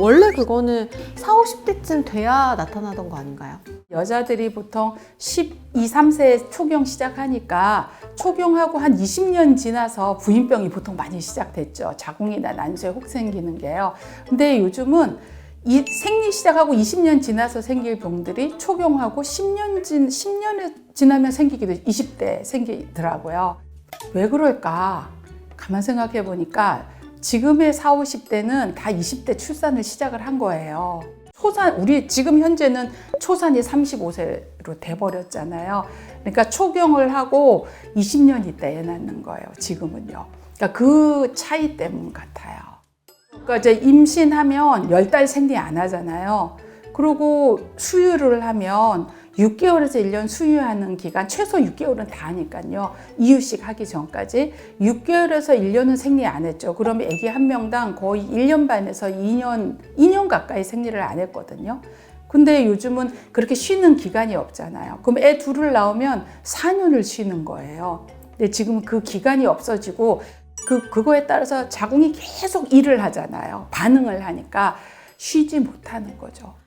원래 그거는 4, 50대쯤 돼야 나타나던 거 아닌가요? 여자들이 보통 12, 3세 초경 시작하니까 초경하고 한 20년 지나서 부인병이 보통 많이 시작됐죠. 자궁이나 난소에 혹 생기는 게요. 근데 요즘은 이 생리 시작하고 20년 지나서 생길 병들이 초경하고 10년 진 10년을 지나면 생기기도 20대 생기더라고요. 왜 그럴까? 가만 생각해 보니까 지금의 4, 50대는 다 20대 출산을 시작을 한 거예요. 초산 우리 지금 현재는 초산이 35세로 돼 버렸잖아요. 그러니까 초경을 하고 20년 있다 애 낳는 거예요. 지금은요. 그러니까 그 차이 때문 같아요. 그러니까 이제 임신하면 10달 생리 안 하잖아요. 그리고 수유를 하면 6개월에서 1년 수유하는 기간 최소 6개월은 다 하니까요. 이유식 하기 전까지 6개월에서 1년은 생리 안 했죠. 그러면 아기 한 명당 거의 1년 반에서 2년 2년 가까이 생리를 안 했거든요. 근데 요즘은 그렇게 쉬는 기간이 없잖아요. 그럼 애 둘을 낳으면 4년을 쉬는 거예요. 근데 지금은 그 기간이 없어지고 그 그거에 따라서 자궁이 계속 일을 하잖아요. 반응을 하니까 쉬지 못하는 거죠.